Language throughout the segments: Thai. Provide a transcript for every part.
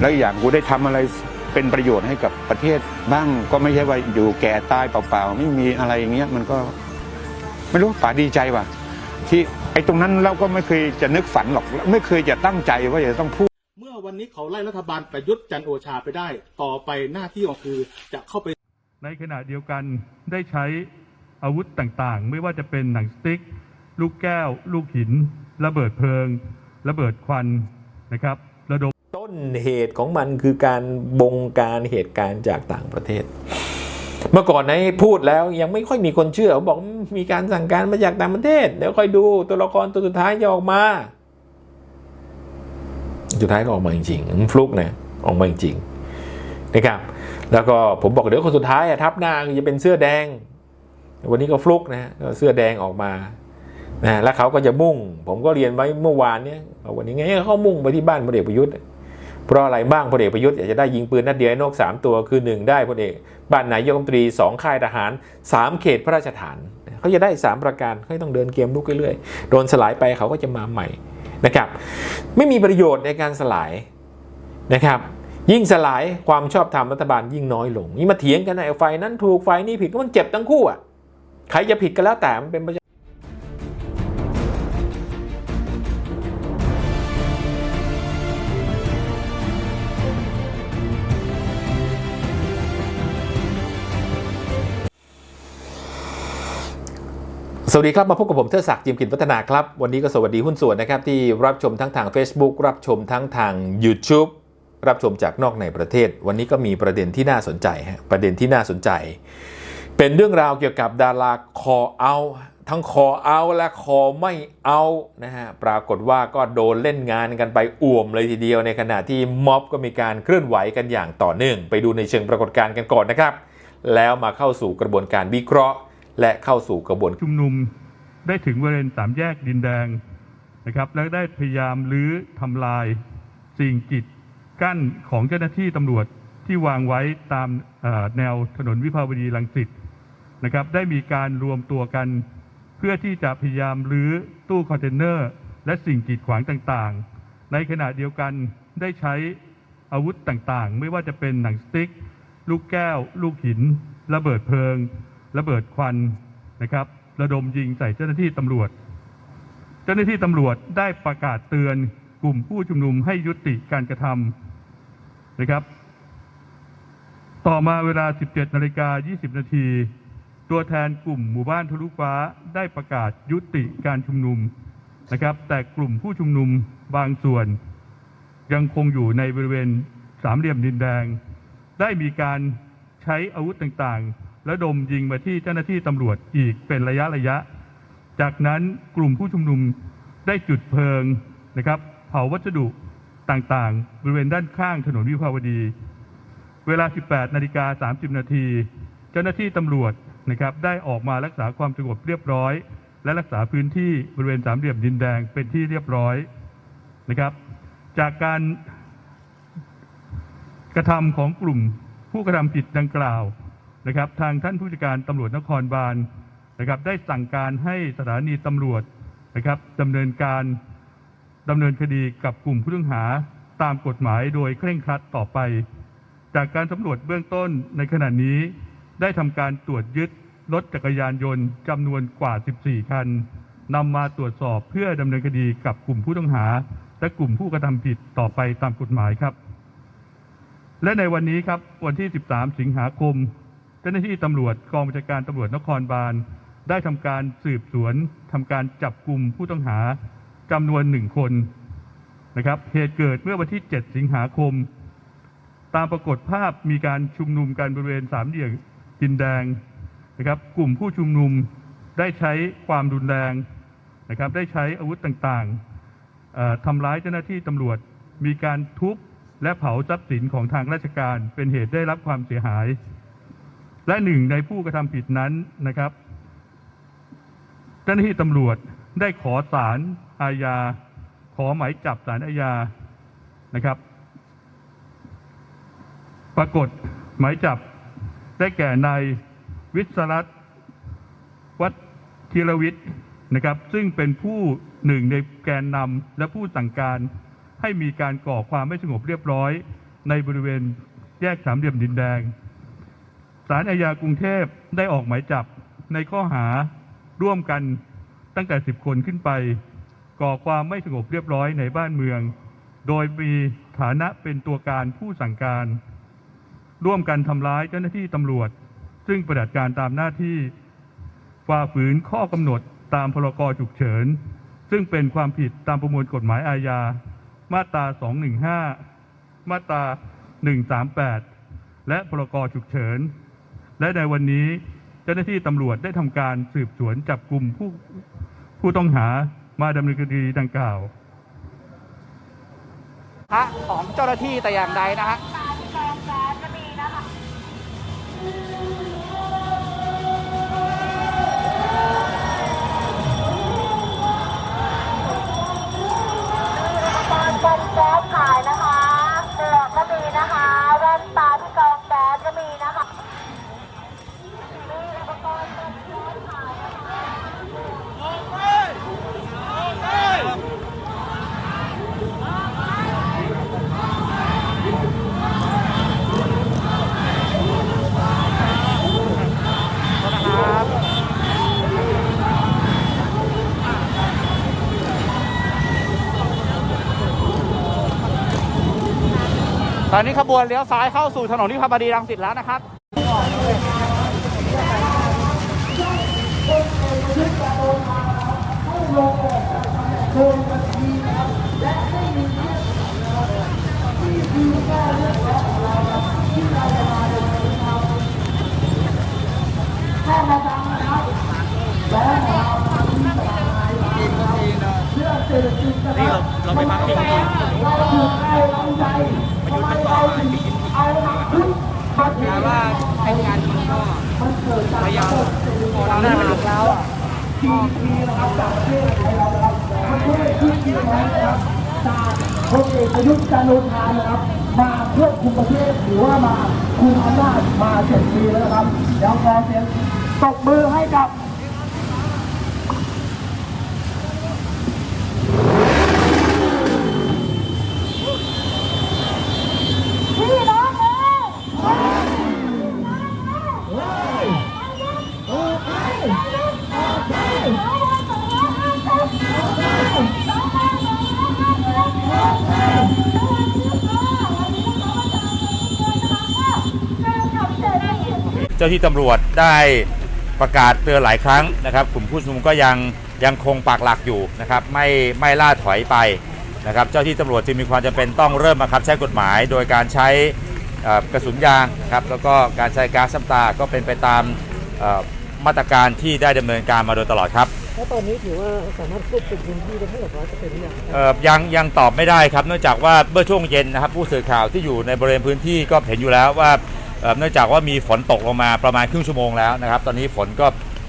แล้วอย่างกูได้ทำอะไรเป็นประโยชน์ให้กับประเทศบ้างก็ไม่ใช่ว่าอยู่แก่ตายเปล่าๆ ไม่มีอะไรอย่างเงี้ยมันก็ไม่รู้ป๋าดีใจว่ะ ที่ไอ้ตรงนั้นเราก็ไม่เคยจะนึกฝันหรอก ไม่เคยจะตั้งใจว่าจะต้องพูด เมื่อวันนี้เขาไล่รัฐบาลประยุทธ์จันทร์โอชาไปได้ ต่อไปหน้าที่ของคือจะเข้าไป ในขณะเดียวกันได้ใช้อาวุธต่างๆ ไม่ว่าจะเป็นหนังสติ๊ก ลูกแก้ว ลูกหิน ระเบิดเพลิง ระเบิดควันนะครับระดมต้ นเหตุของมันคือการบงการเหตุการณ์จากต่างประเทศ เมื่อก่อนในพูดแล้วยังไม่ค่อยมีคนเชื่อเขาบอกมีการสั่งการมาจากต่างประเทศ เดี๋ยวค่อยดูตัวละครตัวสุดท้ายจะออกมาสุดท้ายก็ออกมาจริงๆฟลุกนะออกมาจริงๆนะครับ แล้วก็ผมบอกเดี๋ยวคนสุดท้ายอะทับน้าจะเป็นเสื้อแดง วันนี้ก็ฟลุกนะก็เสื้อแดงออกมานะแล้วเขาก็จะมุ่ง ผมก็เรียนไว้เมื่อวานเนี้ยวันนี้ไงเขามุ่งไปที่บ้านพลเอกประยุทธ์ เพราะอะไรบ้างพลเอกประยุทธ์อยากจะได้ยิงปืนนัดเดียวไอ้นกสามตัวคือหนึ่งได้พลเอกบ้านนายกรัฐมนตรีสองค่ายทหารสามเขตพระราชฐานเขาจะได้สามประการเขาต้องเดินเกมลุกเรื่อยๆโดนสลายไปเขาก็จะมาใหม่นะครับไม่มีประโยชน์ในการสลายนะครับยิ่งสลายความชอบธรรมรัฐบาลยิ่งน้อยลง นี่มาเถียงกันไอ้ไฟนั้นถูกไฟนี้ผิดก็มันเจ็บทั้งคู่อะใครจะผิดก็แล้วแต่มันเป็นประ สวัสดีครับ มาพบกับผมเทอศักดิ์จิมกิจวัฒนาครับ วันนี้ก็สวัสดีหุ้นส่วนนะครับ ที่รับชมทั้งทาง Facebook รับชมทั้งทาง YouTube รับชมจากนอกในประเทศ วันนี้ก็มีประเด็นที่น่าสนใจฮะประเด็นที่น่าสนใจ เป็นเรื่องราวเกี่ยวกับดาราคอเอาทั้งคอเอาและคอไม่เอานะฮะปรากฏว่าก็โดนเล่นงานกันไปอ่วมเลยทีเดียวในขณะที่ม็อบก็มีการเคลื่อนไหวกันอย่างต่อเนื่อง ไปดูในเชิงปรากฏการณ์กันก่อนนะครับ แล้วมาเข้าสู่กระบวนการวิเคราะห์ และเข้าสู่กระบวนชุมนุมได้ถึงบริเวณสามแยกดินแดงนะครับ แล้วได้พยายามรื้อทำลายสิ่งกีดกั้นของเจ้าหน้าที่ตำรวจที่วางไว้ตามแนวถนนวิภาวดีรังสิตนะครับ ได้มีการรวมตัวกัน เพื่อที่จะพยายามรื้อตู้คอนเทนเนอร์ และสิ่งกีดขวางต่างๆ ในขณะเดียวกันได้ใช้อาวุธต่างๆ ไม่ว่าจะเป็นหนังสติ๊ก ลูกแก้ว ลูกหิน ระเบิดเพลิง ระเบิดควันนะครับ ระดมยิงใส่เจ้าหน้าที่ตำรวจ เจ้าหน้าที่ตำรวจได้ประกาศเตือนกลุ่มผู้ชุมนุมให้ยุติการกระทำนะครับ ต่อมาเวลา 17นาฬิกา20 นาที ตัวแทนกลุ่มหมู่บ้านทะลุฟ้าได้ประกาศยุติการชุมนุมนะครับ แต่กลุ่มผู้ชุมนุมบางส่วน ยังคงอยู่ในบริเวณสามเหลี่ยมดินแดง ได้มีการใช้อาวุธต่างๆ และดมยิงมาที่เจ้าหน้าที่ตำรวจอีกเป็นระยะระยะ จากนั้นกลุ่มผู้ชุมนุมได้จุดเพลิงนะครับ เผาวัสดุต่างๆ บริเวณด้านข้างถนนวิภาวดี เวลา 18 นาฬิกา 30 นาที เจ้าหน้าที่ตำรวจนะครับได้ออกมารักษาความสงบเรียบร้อย และรักษาพื้นที่บริเวณสามเหลี่ยมดินแดงเป็นที่เรียบร้อยนะครับ จากการกระทำของกลุ่มผู้กระทำผิดดังกล่าว นะครับทางท่านผู้จัดการตำรวจนครบาลนะครับได้สั่งการให้สถานีตำรวจนะครับดำเนินการดำเนินคดีกับกลุ่มผู้ต้องหาตามกฎหมายโดยเคร่งครัดต่อไป จากการสำรวจเบื้องต้นในขณะนี้ได้ทำการตรวจยึดรถจักรยานยนต์จำนวนกว่า 14 คันนำมาตรวจสอบเพื่อดำเนินคดีกับกลุ่มผู้ต้องหา และกลุ่มผู้กระทำผิดต่อไปตามกฎหมายครับ และในวันนี้ครับวันที่ 13 สิงหาคม เจ้าหน้าที่ตำรวจกองบัญชาการตำรวจนครบาล ได้ทำการสืบสวนทำการจับกลุ่มผู้ต้องหาจำนวนหนึ่งคนนะครับเหตุเกิดเมื่อวันที่ 7 สิงหาคม ตามปรากฏภาพมีการชุมนุมกันบริเวณสามเหลี่ยมดินแดงนะครับ กลุ่มผู้ชุมนุมได้ใช้ความรุนแรงนะครับ ได้ใช้อาวุธต่างๆทำร้ายเจ้าหน้าที่ตำรวจ มีการทุบและเผาทรัพย์สินของทางราชการ เป็นเหตุได้รับความเสียหาย และหนึ่งในผู้กระทำผิดนั้นนะครับเจ้าหน้าที่ตำรวจได้ขอสารอาญา ขอหมายจับสารอาญานะครับ ปรากฏหมายจับได้แก่นายวิศรัตวัดธีรวิทย์นะครับ ซึ่งเป็นผู้หนึ่งในแกนนำและผู้สั่งการให้มีการก่อความไม่สงบเรียบร้อย ในบริเวณแยกสามเหลี่ยมดินแดง ศาลอาญากรุงเทพได้ออกหมายจับในข้อหาร่วมกันตั้งแต่ 10 คนขึ้นไป ก่อความไม่สงบเรียบร้อยในบ้านเมือง โดยมีฐานะเป็นตัวการผู้สั่งการ ร่วมกันทำร้ายเจ้าหน้าที่ตำรวจ ซึ่งปฏิบัติการตามหน้าที่ฝ่าฝืนข้อกำหนดตามพรกฉุกเฉิน ซึ่งเป็นความผิดตามประมวลกฎหมายอาญา มาตรา 215 มาตรา 138 และพรกฉุกเฉิน และในวันนี้เจ้าหน้าที่ตำรวจได้ทำการสืบสวนจับกลุ่มผู้ผู้ต้องหามาดำเนินคดีดังกล่าวพระของเจ้าหน้าที่แต่อย่างใดนะฮะกอง อนนี้ขบวนเลี้ยวซ้ายเข้าสู่ถนนที่พาบดีรังสิตแล้วนะครับ ซี่เราเราไปพักที่นี่ประยุทธ์มันต่อมาปีที่สี่แปลว่าไอ้งานนี้ก็พยายามพอเราหน้าปดูแล้วอะเอกประยุทธ์จันทร์โอชานะครับ มาเพื่อคุมประเทศหรือว่ามาคุมอำนาจมาเจ็ดปีแล้วนะครับเดี๋ยวขอเสียงตบมือให้กับ จ้าที่ตำรวจได้ประกาศเตือนหลายครั้งนะครับ กลุ่มผู้ชุมนุมก็ยังยังคงปักหลักอยู่นะครับไม่ไม่ล่าถอยไปนะครับ เจ้าที่ตำรวจจึงมีความจำเป็นต้องเริ่มบังคับใช้กฎหมาย โดยการใช้เอ่อกระสุนยางนะครับแล้วก็การใช้ก๊าซน้ำตาก็เป็นไปตามเอ่อมาตรการที่ได้ดำเนินการมาโดยตลอดครับแล้วตอนนี้ถือว่าสามารถควบคุมพื้นที่ได้ทั้งหมดร้อยเปอร์เซ็นต์หรือยังเอ่อยังยังตอบไม่ได้ครับเนื่องจากว่าเมื่อช่วงเย็นนะครับผู้สื่อข่าวที่อยู่ในบริเวณพื้นที่ก็เห็นอยู่แล้วว่า เนื่องจากว่ามีฝนตกลงมาประมาณครึ่งชั่วโมงแล้วนะครับ ตอนนี้ฝนก็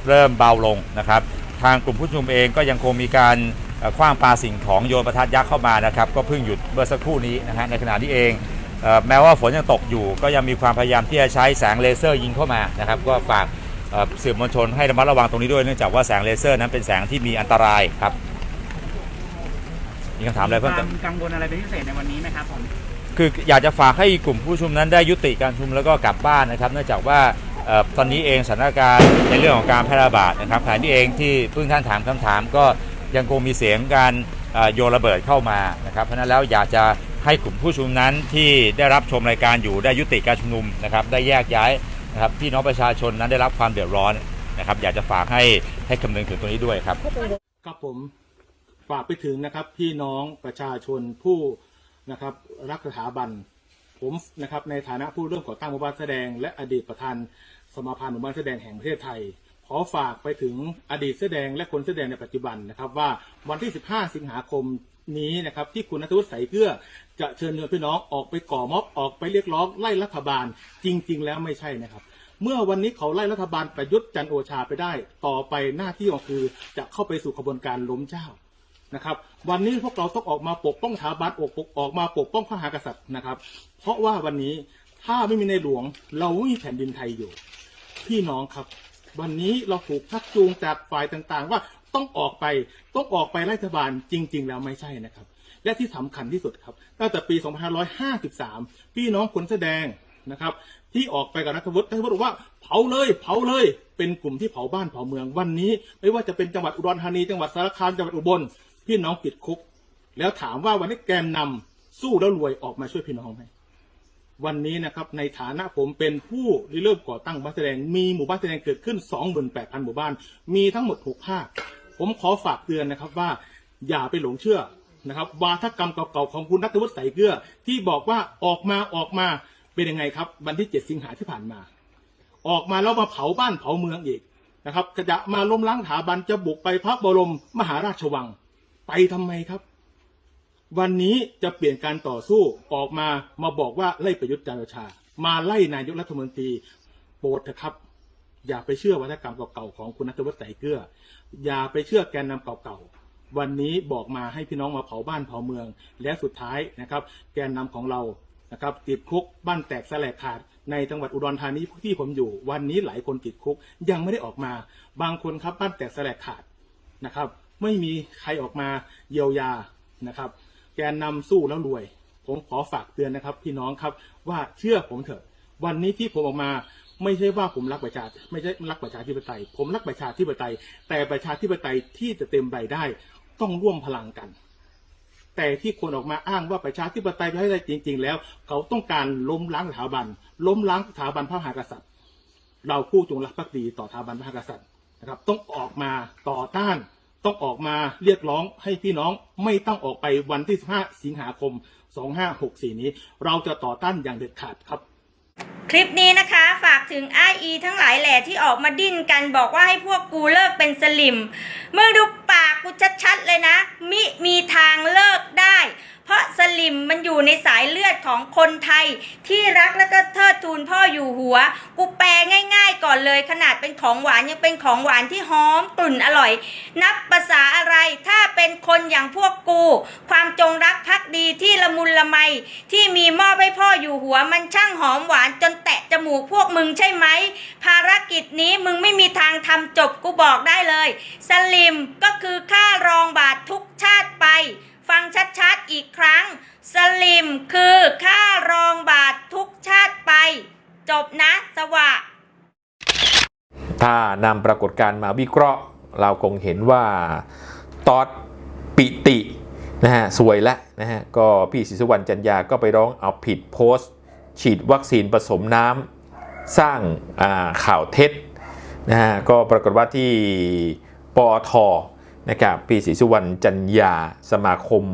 เริ่มเบาลงนะครับ ทางกลุ่มผู้ชุมนุมเองก็ยังคงมีการเอ่อขว้างปลาสิ่งของโยนประทัดยักษ์เข้ามานะครับ ก็เพิ่งหยุดเมื่อสักครู่นี้นะฮะในขณะที่เองแม้ว่าฝนยังตกอยู่ ก็ยังมีความพยายามที่จะใช้แสงเลเซอร์ยิงเข้ามานะครับ ก็ฝากสื่อมวลชนให้ระมัดระวังตรงนี้ด้วยเนื่องจากว่าแสงเลเซอร์นั้นเป็นแสงที่มีอันตรายครับมีคำถามอะไรเพิ่มเติมกังวลอะไรเป็นพิเศษในวันนี้ไหมครับผม คืออยากจะฝากให้กลุ่มผู้ชุมนั้นได้ยุติการชุมแล้วก็กลับบ้านนะครับ เนื่องจากว่าออตอนนี้เองสถานการณ์ในเรื่องของการแพร่ระบาดนะครับขณะนี้เองที่เพิ่งท่านถามคำถามก็ยังคงมีเสียงการโยนระเบิดเข้ามานะครับ เพราะนั้นแล้วอยากจะให้กลุ่มผู้ชุมนุมนั้นที่ได้รับชมรายการอยู่ได้ยุติการชุมนุมนะครับ ได้แยกย้ายนะครับพี่น้องประชาชนนั้นได้รับความเดือดร้อนนะครับ อยากจะฝากให้ให้คำนึงถึงตรงนี้ด้วยครับ ครับผมฝากไปถึงนะครับพี่น้องประชาชนผู้ นะครับ รักสถาบันผมนะครับในฐานะผู้ร่วมก่อตั้งหมู่บ้านแสดง และอดีตประธานสมาพันธ์หมู่บ้านแสดงแห่งประเทศไทย ขอฝากไปถึงอดีตแสดงและคนแสดงในปัจจุบันนะครับ ว่าวันที่ 15 สิงหาคมนี้นะครับที่คุณนัทวุฒิใส่เกลือจะเชิญชวนพี่น้องออกไปก่อม็อบออกไปเรียกร้องไล่รัฐบาลจริง ๆ แล้วไม่ใช่นะครับเมื่อวันนี้เขาไล่รัฐบาลประยุทธ์จันโอชาไปได้ ต่อไปหน้าที่ของคือจะเข้าไปสู่ขบวนการล้มเจ้า นะครับ วันนี้พวกเราต้องออกมาปกป้องสถาบันออกปกออกมาปกป้องพระมหากษัตริย์นะครับ เพราะว่าวันนี้ถ้าไม่มีในหลวง เราไม่มีแผ่นดินไทยอยู่ พี่น้องครับ วันนี้เราถูกชักจูงจากฝ่ายต่างๆ ว่าต้องออกไปต้องออกไปไล่รัฐบาลจริง ๆ แล้วไม่ใช่นะครับ และที่สำคัญที่สุดครับตั้งแต่ปี 2553 พี่น้องคนแสดงนะครับที่ออกไปกับนัทวุฒินัทวุฒิบอกว่าเผาเลยเผาเลย เป็นกลุ่มที่เผาบ้านเผาเมืองวันนี้ ไม่ว่าจะเป็นจังหวัดอุดรธานีจังหวัดสารคามจังหวัดอุบล พี่น้องติดคุก แล้วถามว่าวันนี้แกนนำสู้แล้วรวยออกมาช่วยพี่น้องไหมวันนี้นะครับในฐานะผมเป็นผู้ริเริ่มก่อตั้งบ้านแสดง มีหมู่บ้านแสดงเกิดขึ้น 28,000 หมู่บ้าน มีทั้งหมด 6 ภาค ผมขอฝากเตือนนะครับว่าอย่าไปหลงเชื่อนะครับวาทกรรมเก่าๆของคุณนัทวุฒิใส่เกลือ ที่บอกว่าออกมาออกมาเป็นยังไงครับ วันที่ 7 สิงหาที่ผ่านมา ออกมาแล้วมาเผาบ้านเผาเมืองอีกนะครับจะมาล้มล้างถาบันจะบุกไปพระบรมมหาราชวัง ไปทำไมครับ วันนี้จะเปลี่ยนการต่อสู้ออกมามาบอกว่าไล่ประยุทธ์จันทร์โอชา มาไล่นายกรัฐมนตรีโปรดเถอะครับ อย่าไปเชื่อวัฒกรรมเก่าๆของคุณนัทวุฒิใส่เกลืออย่าไปเชื่อแกนนำเก่าๆวันนี้บอกมาให้พี่น้องมาเผาบ้านเผาเมือง และสุดท้ายนะครับ แกนนำของเรานะครับติดคุกบ้านแตกแสลกขาดในจังหวัดอุดรธานีที่ผมอยู่ วันนี้หลายคนติดคุกยังไม่ได้ออกมา บางคนครับบ้านแตกแสลกขาดนะครับ ไม่มีใครออกมาเยียวยานะครับ แกนนำสู้แล้วรวย ผมขอฝากเตือนนะครับ พี่น้องครับว่าเชื่อผมเถอะ วันนี้ที่ผมออกมาไม่ใช่ว่าผมรักประชาไม่ใช่รักประชาธิปไตย ผมรักประชาธิปไตย แต่ประชาธิปไตยที่จะเต็มใบได้ต้องร่วมพลังกัน แต่ที่คนออกมาอ้างว่าประชาธิปไตยไม่ได้จริง ๆ แล้ว เขาต้องการล้มล้างสถาบัน ล้มล้างสถาบันพระมหากษัตริย์ เราผู้จงรักภักดีต่อสถาบันพระมหากษัตริย์นะครับ ต้องออกมาต่อต้าน ต้องออกมาเรียกร้องให้พี่น้องไม่ต้องออกไปวันที่ 15 สิงหาคม 2564 นี้ เราจะต่อต้านอย่างเด็ดขาดครับ คลิปนี้นะคะฝากถึงไออีทั้งหลายแหล่ที่ออกมาดิ้นกันบอกว่าให้พวกกูเลิกเป็นสลิมมึงดูปากกูชัดๆเลยนะ มิมีทางเลิกได้ เพราะสลิมมันอยู่ในสายเลือดของคนไทย ที่รักและก็เทิดทูนพ่ออยู่หัว กูแปลง่าย ๆ ก่อนเลย ขนาดเป็นของหวานยังเป็นของหวานที่หอมกลุ่นอร่อย นับภาษาอะไรถ้าเป็นคนอย่างพวกกู ความจงรักภักดีที่ละมุนละไมที่มีมอบให้พ่ออยู่หัวมันช่างหอมหวานจนแตะจมูกพวกมึงใช่ไหม ภารกิจนี้มึงไม่มีทางทำจบกูบอกได้เลย สลิมก็คือค่ารองบาททุกชาติไป ฟังชัดๆอีกครั้ง สลิมคือค่ารองบาททุกชาติไป จบนะสวะ ถ้านำปรากฏการณ์มาวิเคราะห์ เราคงเห็นว่าตอดปิตินะฮะสวยแล้วนะฮะก็พี่ศรีสุวรรณจันยาก็ไปร้องเอาผิดโพสต์ ฉีดวัคซีนผสมน้ำสร้างาข่าวเท็จนะฮะก็ปรากฏว่าที่ปอทนะครับพี่ศรีสุวรรณจันยาสมาคม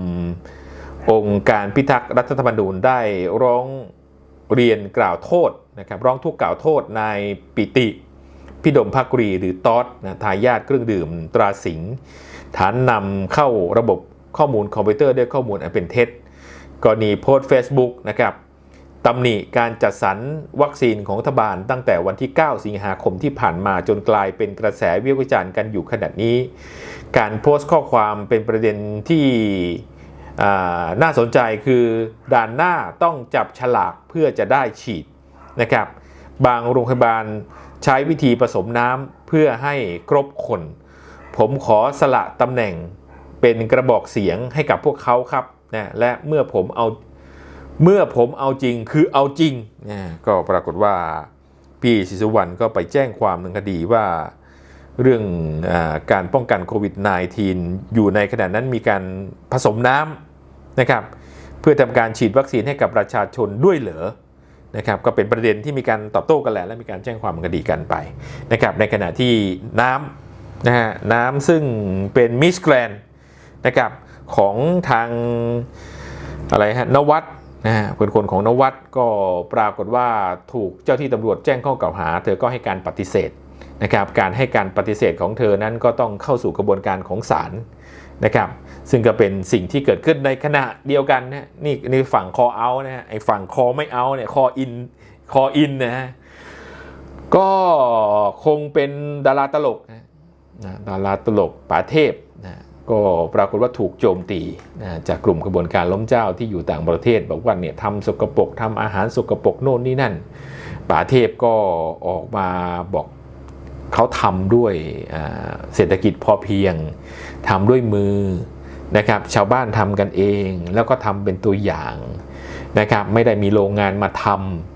องค์การพิทักษ์รัฐธรรมนูญได้ร้องเรียนกล่าวโทษนะครับร้องทุกข์กล่าวโทษนายปิติพิดมภาครีหรือตอสนะทายาทเครื่องดื่มตราสิงฐานนำเข้าระบบข้อมูลคอมพิวเตอร์ด้วยข้อมูลอันเป็นเท็จกรณีโพสต์ Facebook นะครับ ตำหนิการจัดสรรวัคซีนของรัฐบาลตั้งแต่วันที่ 9 สิงหาคมที่ผ่านมาจนกลายเป็นกระแสวิพากษ์วิจารณ์กันอยู่ขนาดนี้ การโพสต์ข้อความเป็นประเด็นที่น่าสนใจคือด่านหน้าต้องจับฉลากเพื่อจะได้ฉีดนะครับ บางโรงพยาบาลใช้วิธีผสมน้ำเพื่อให้ครบคน ผมขอสละตำแหน่งเป็นกระบอกเสียงให้กับพวกเขาครับนะและเมื่อผมเอา เมื่อผมเอาจริงคือเอาจริงนะก็ปรากฏว่าพี่ศิสุวรรณก็ไปแจ้งความหนึ่งคดีว่าเรื่องอการป้องกันโควิด -19 อยู่ในขณะนั้นมีการผสมน้ำนะครับ เพื่อทำการฉีดวัคซีนให้กับประชาชนด้วยเหรอนะครับก็เป็นประเด็นที่มีการตอบโต้กันแหละและมีการแจ้งความคดีกันไปนะครับในขณะที่น้ำนะฮะน้ำซึ่งเป็นมิสแกรนนะครับของทางอะไรฮะนวัด นะฮะเป็นคนของนวัดก็ปรากฏว่าถูกเจ้าที่ตำรวจแจ้งข้อกล่าวหา เธอก็ให้การปฏิเสธนะครับการให้การปฏิเสธของเธอนั้นก็ต้องเข้าสู่กระบวนการของศาลนะครับซึ่งก็เป็นสิ่งที่เกิดขึ้นในขณะเดียวกันนะนี่นี่ฝั่งคอเอานะฮะไอ้ฝั่งคอไม่เอาเนี่ยคออินคออินนะฮะก็คงเป็นดาราตลกนะดาราตลกป๋าเทพนะ ก็ปรากฏว่าถูกโจมตีนะจากกลุ่มกระบวนการล้มเจ้าที่อยู่ต่างประเทศ บอกว่าเนี่ยทำสกปรกทำอาหารสกปรกโน่นนี่นั่นป๋าเทพก็ออกมาบอกเขาทำด้วยเศรษฐกิจพอเพียงทำด้วยมือนะครับชาวบ้านทำกันเองแล้วก็ทำเป็นตัวอย่างนะครับไม่ได้มีโรงงานมาท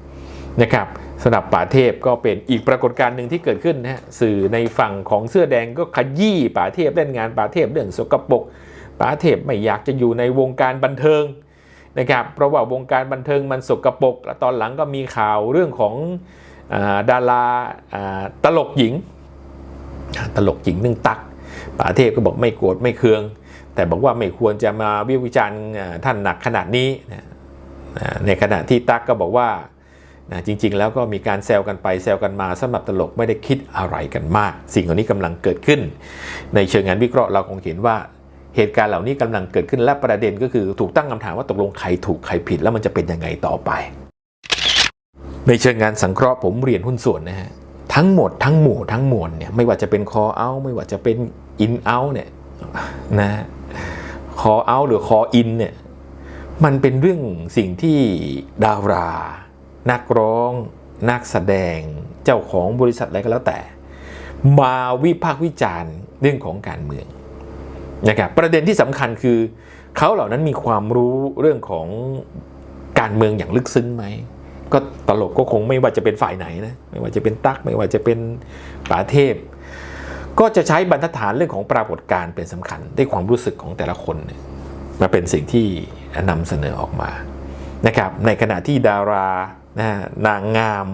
ำนะครับ สำหรับป่าเทพก็เป็นอีกปรากฏการณ์หนึ่งที่เกิดขึ้นนะฮะสื่อในฝั่งของเสื้อแดงก็ขยี้ป่าเทพเล่นงานป่าเทพเรื่องสกปรกป่าเทพไม่อยากจะอยู่ในวงการบันเทิงนะครับเพราะว่าวงการบันเทิงมันสกปรกแล้วตอนหลังก็มีข่าวเรื่องของอดาราตลกหญิง ตลกหญิงนึ่งตักป่าเทพก็บอกไม่โกรธไม่เคือง แต่บอกว่าไม่ควรจะมาวิพากษ์วิจารณ์ท่านหนักขนาดนี้ในขณะที่ตักก็บอกว่า นะจริงๆ แล้วก็มีการแซวกันไปแซวกันมาสำหรับตลกไม่ได้คิดอะไรกันมาก สิ่งเหล่านี้กำลังเกิดขึ้น ในเชิงงานวิเคราะห์เราคงเห็นว่าเหตุการณ์เหล่านี้กำลังเกิดขึ้นและประเด็นก็คือถูกตั้งคำถามว่าตกลงใครถูกใครผิดแล้วมันจะเป็นยังไงต่อไป ในเชิงงานสังเคราะห์ผมเรียนหุ้นส่วนนะฮะทั้งหมดทั้งหมู่ทั้งมวลเนี่ยไม่ว่าจะเป็นคอเอาไม่ว่าจะเป็นอินเอาเนี่ยนะคอเอาหรือคออินเนี่ยมันเป็นเรื่องสิ่งที่ดารา นักร้อง นักแสดง เจ้าของบริษัทอะไรก็แล้วแต่ มาวิพากษ์วิจารณ์เรื่องของการเมืองนะครับประเด็นที่สำคัญคือเขาเหล่านั้นมีความรู้เรื่องของการเมืองอย่างลึกซึ้งไหมก็ตลกก็คงไม่ว่าจะเป็นฝ่ายไหนนะไม่ว่าจะเป็นตักไม่ว่าจะเป็นป๋าเทพ ก็จะใช้บรรทัดฐานเรื่องของปรากฏการณ์เป็นสำคัญได้ความรู้สึกของแต่ละคนมาเป็นสิ่งที่นำเสนอออกมานะครับในขณะที่ดารา นะนางงาม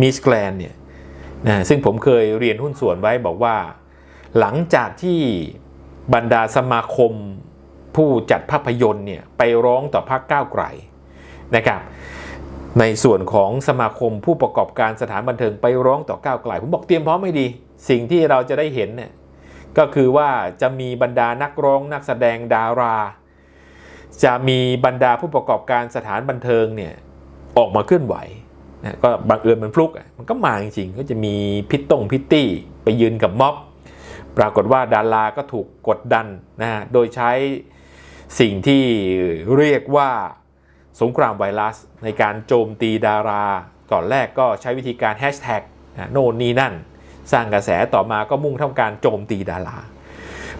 มิสแกรนเนี่ยนะซึ่งผมเคยเรียนหุ้นส่วนไว้บอกว่า หลังจากที่บรรดาสมาคมผู้จัดภาพยนตร์เนี่ยไปร้องต่อพรรคก้าวไกลนะครับในส่วนของสมาคมผู้ประกอบการสถานบันเทิงไปร้องต่อก้าวไกลผมบอกเตรียมพร้อมไม่ดี สิ่งที่เราจะได้เห็นเนี่ยก็คือว่าจะมีบรรดานักร้องนักแสดงดารา จะมีบรรดาผู้ประกอบการสถานบันเทิงเนี่ย ออกมาเคลื่อนไหวนะก็บังเอิญมันฟลุกมันก็มาจริงๆก็จะมีพิตตงพิตตี้ไปยืนกับม็อบ ปรากฏว่าดาราก็ถูกกดดันนะฮะโดยใช้สิ่งที่เรียกว่าสงครามไวรัส ในการโจมตีดาราก่อนแรกก็ใช้วิธีการแฮชแท็กโน่นนี่นั่น สร้างกระแสต่อมาก็มุ่งทำการโจมตีดารา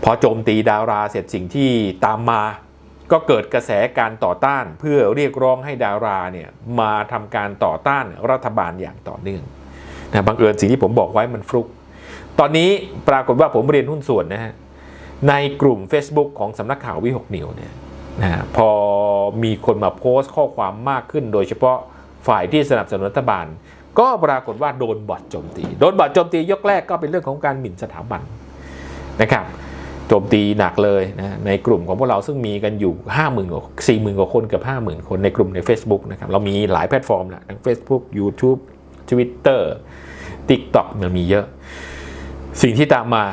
พอโจมตีดาราเสร็จสิ่งที่ตามมา ก็เกิดกระแสการต่อต้านเพื่อเรียกร้องให้ดาราเนี่ยมาทำการต่อต้านรัฐบาลอย่างต่อเนื่องนะบังเอิญสิ่งที่ผมบอกไว้มันฟลุก ตอนนี้ปรากฏว่าผมเรียนหุ้นส่วนนะฮะในกลุ่ม Facebook ของสำนักข่าววิหกนิวเนี่ยนะฮะพอมีคนมาโพสต์ข้อความมากขึ้น โดยเฉพาะฝ่ายที่สนับสนุนรัฐบาล ก็ปรากฏว่าโดนบอทโจมตี โดนบอทโจมตียกแรกก็เป็นเรื่องของการหมิ่นสถาบันนะครับ โจมตีหนักเลยนะในกลุ่มของพวกเราซึ่งมีกันอยู่ 5 0,000กว่า40,000กว่าคนเกือบ50,000 คนในกลุ่มใน Facebook นะครับเรามีหลายแพลตฟอร์มแหละทั้ง Facebook YouTube Twitter TikTok มันมีเยอะ สิ่งที่ตามมา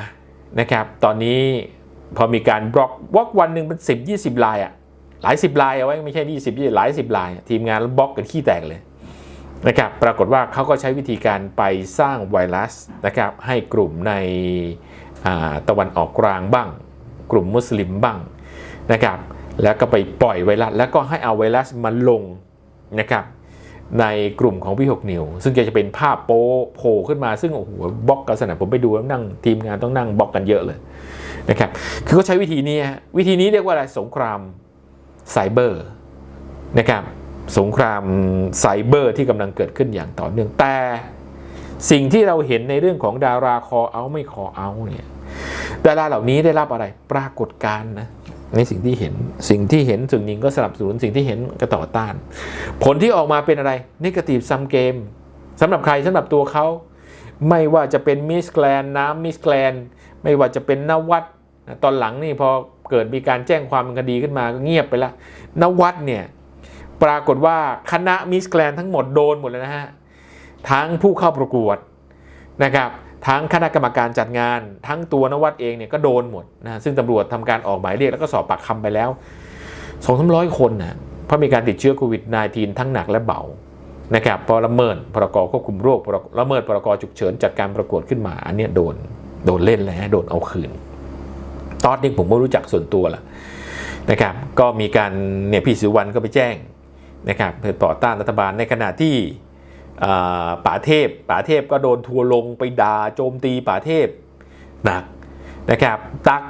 นะครับตอนนี้พอมีการบล็อกบล็อกวันหนึ่งเป็น 10 20 ลายอะหลายสิบลายเอาไว้ไม่ใช่20 20หลายสิบลาย ทีมงานบล็อกกันขี้แตกเลยนะครับปรากฏว่าเขาก็ใช้วิธีการไปสร้างไวรัสนะครับให้กลุ่มใน ตะวันออกกลางบ้าง กลุ่มมุสลิมบ้างนะครับแล้วก็ไปปล่อยไวรัส แล้วก็ให้เอาไวรัสมาลงนะครับในกลุ่มของพี่หกนิวซึ่งจะเป็นภาพโป๊โผล่ขึ้นมาซึ่งโอ้โหบล็อกกันสนานผมไปดูแล้วนั่งทีมงานต้องนั่งบล็อกกันเยอะเลยนะครับคือเขาใช้วิธีนี้วิธีนี้เรียกว่าอะไรสงครามไซเบอร์นะครับสงครามไซเบอร์ที่กำลังเกิดขึ้นอย่างต่อเนื่องแต่ สิ่งที่เราเห็นในเรื่องของดาราคอเอาไม่คอเอาเนี่ยดาราเหล่านี้ได้รับอะไรปรากฏการณ์นะในสิ่งที่เห็นสิ่งที่เห็นส่วนหนึ่งก็สนับสนุนสิ่งที่เห็นก็ต่อต้าน ผลที่ออกมาเป็นอะไรนิเกตีฟซัมเกมสำหรับใครสำหรับตัวเขา ไม่ว่าจะเป็นมิสแกลนน้ำมิสแกลนไม่ว่าจะเป็นนวัดตอนหลังนี่พอเกิดมีการแจ้งความคดีขึ้นมาก็เงียบไปละนวัดเนี่ยปรากฏว่าคณะมิสแกลนทั้งหมดโดนหมดเลยนะฮะ ทั้งผู้เข้าประกวดนะครับทั้งคณะกรรมการจัดงาน ทั้งตัวนวัดเองเนี่ยก็โดนหมดนะซึ่งตำรวจทำการออกหมายเรียกแล้วก็สอบปากคำไปแล้วสองสามร้อยคนนะเพราะมีการติดเชื้อโควิด -19 ทั้งหนักและเบานะครับพอละเมิดพรกควบคุมโรคพรละเมิดพรกฉุกเฉินจัดการประกวดขึ้นมาอันนี้โดนโดนเล่นแล้วโดนเอาคืน ตอนนี้ผมไม่รู้จักส่วนตัวละนะครับก็มีการเนี่ยพี่สุวรรณก็ไปแจ้งนะครับเพื่อต่อต้านรัฐบาลในขณะที่ ป๋าเทพป๋าเทพก็โดนทัวลงไปด่าโจมตีป๋าเทพหนักนะครับตัก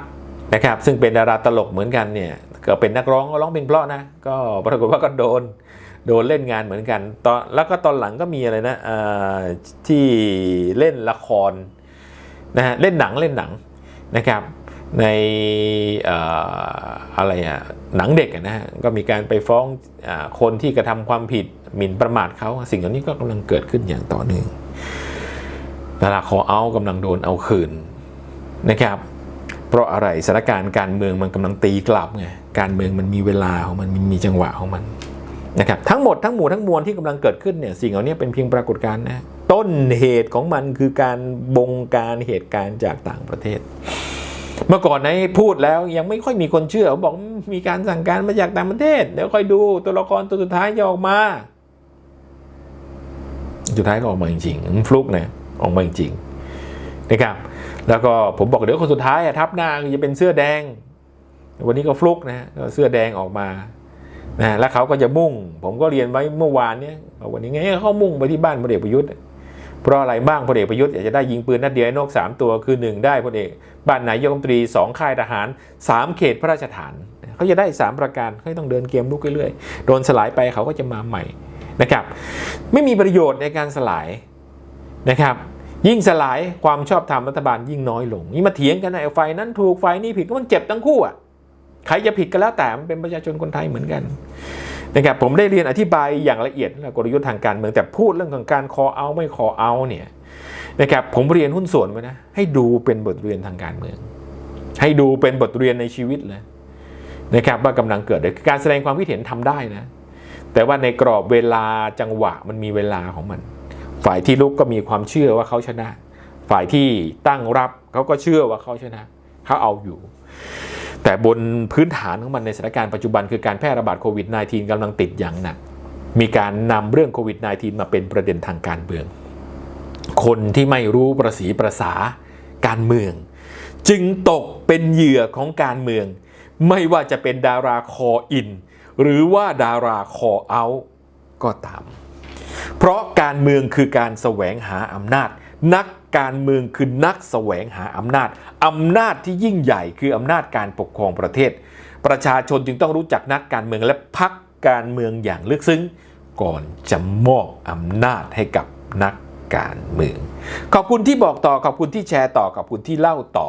นะครับซึ่งเป็นดาราตลกเหมือนกันเนี่ยก็เป็นนักร้องก็ร้องเพลงเพราะนะก็ปรากฏว่าก็โดนโดนเล่นงานเหมือนกันตอนแล้วก็ตอนหลังก็มีอะไรนะที่เล่นละครนะฮะเล่นหนังเล่นหนังนะครับในออะไรอะหนังเด็กนะฮะก็มีการไปฟ้องอคนที่กระทำความผิด หมิ่นประมาทเขาสิ่งเหล่านี้ก็กำลังเกิดขึ้นอย่างต่อเนื่องดาราคอเอากำลังโดนเอาคืนนะครับ เพราะอะไรสถานการณ์การเมืองมันกำลังตีกลับไงการเมืองมันมีเวลาของมันมันมีจังหวะของมันนะครับทั้งหมดทั้งหมู่ทั้งมวลที่กำลังเกิดขึ้นเนี่ยสิ่งเหล่านี้เป็นเพียงปรากฏการณ์นะต้นเหตุของมันคือการบงการเหตุการณ์จากต่างประเทศ เมื่อก่อนในพูดแล้วยังไม่ค่อยมีคนเชื่อบอกมีการสั่งการมาจากต่างประเทศเดี๋ยวค่อยดูตัวละครตัวสุดท้ายจะออกมา สุดท้ายก็ออกมาจริงๆฟลุกนะออกมาจริงๆนะครับ แล้วก็ผมบอกเดี๋ยวคนสุดท้ายอะทับน้าจะเป็นเสื้อแดง วันนี้ก็ฟลุกนะเสื้อแดงออกมานะแล้วเขาก็จะมุ่ง ผมก็เรียนไว้เมื่อวานเนี้ยวันนี้ไงเขามุ่งไปที่บ้านพลเอกประยุทธ์เพราะอะไรบ้างพลเอกประยุทธ์อยากจะได้ยิงปืนนัดเดียวนกสามตัวคือหนึ่งได้พลเอกบ้านนายกรัฐมนตรีสองค่ายทหารสามเขตพระราชฐานเขาจะได้สามประการเขาต้องเดินเกมลุกเรื่อยๆโดนสลายไปเขาก็จะมาใหม่ นะครับไม่มีประโยชน์ในการสลายนะครับยิ่งสลายความชอบธรรมรัฐบาลยิ่งน้อยลงนี่มาเถียงกันไอ้ไฟนั้นถูกไฟนี่ผิดก็มันเจ็บทั้งคู่อะใครจะผิดก็แล้วแต่มันเป็นประชาชนคนไทยเหมือนกันนะครับผมได้เรียนอธิบายอย่างละเอียดกลยุทธ์ทางการเมืองแต่พูดเรื่องของการคอเอาไม่คอเอาเนี่ยนะครับผมเรียนหุ้นส่วนไว้นะให้ดูเป็นบทเรียนทางการเมือง ให้ดูเป็นบทเรียนในชีวิตเลยนะครับว่ากำลังเกิดการแสดงความคิดเห็นทำได้นะ แต่ว่าในกรอบเวลาจังหวะมันมีเวลาของมัน ฝ่ายที่ลุกก็มีความเชื่อว่าเขาชนะ ฝ่ายที่ตั้งรับเขาก็เชื่อว่าเขาชนะเขาเอาอยู่ แต่บนพื้นฐานของมันในสถานการณ์ปัจจุบันคือการแพร่ระบาดโควิด -19 กำลังติดอย่างหนักมีการนำเรื่องโควิด -19 มาเป็นประเด็นทางการเมือง คนที่ไม่รู้ประสีประสาการเมือง จึงตกเป็นเหยื่อของการเมือง ไม่ว่าจะเป็นดาราคออิน หรือว่าดาราคอเอาก็ตาม เพราะการเมืองคือการแสวงหาอำนาจ นักการเมืองคือนักแสวงหาอำนาจอำนาจที่ยิ่งใหญ่คืออำนาจการปกครองประเทศ ประชาชนจึงต้องรู้จักนักการเมืองและพักการเมืองอย่างลึกซึ้ง ก่อนจะมอบอำนาจให้กับนักการเมือง ขอบคุณที่บอกต่อขอบคุณที่แชร์ต่อขอบคุณที่เล่าต่อ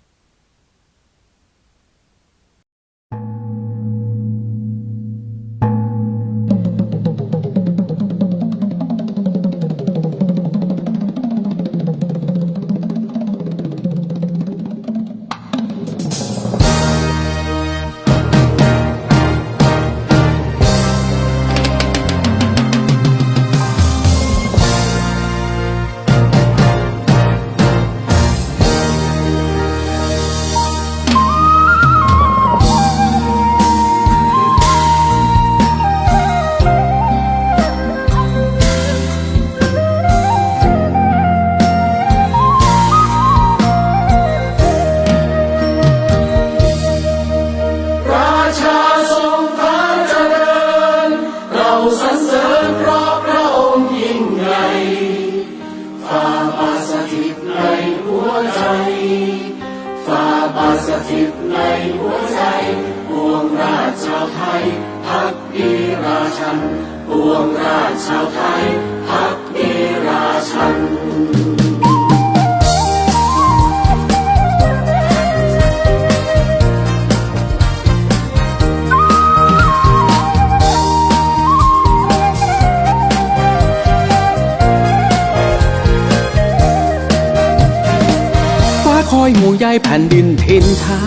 ใยแผ่นดินทินทา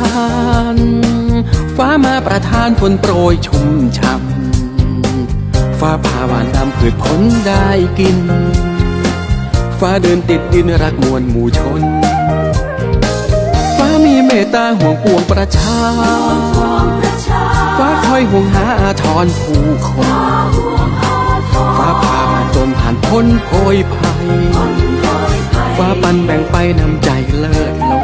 น ฟ้ามาประทานฝนโปรยชุ่มช่ำฟ้าผ่าหวานดำพืชผลได้กิน ฟ้าเดินติดดินรักมวลหมู่ชน ฟ้ามีเมตตาห่วงปวงประชา ฟ้าคอยห่วงหาอาทรผู้คน ฟ้าผ่ามาจนผ่านพ้นโพยภัยฟ้าปันแบ่งไปนำใจเลิศล้น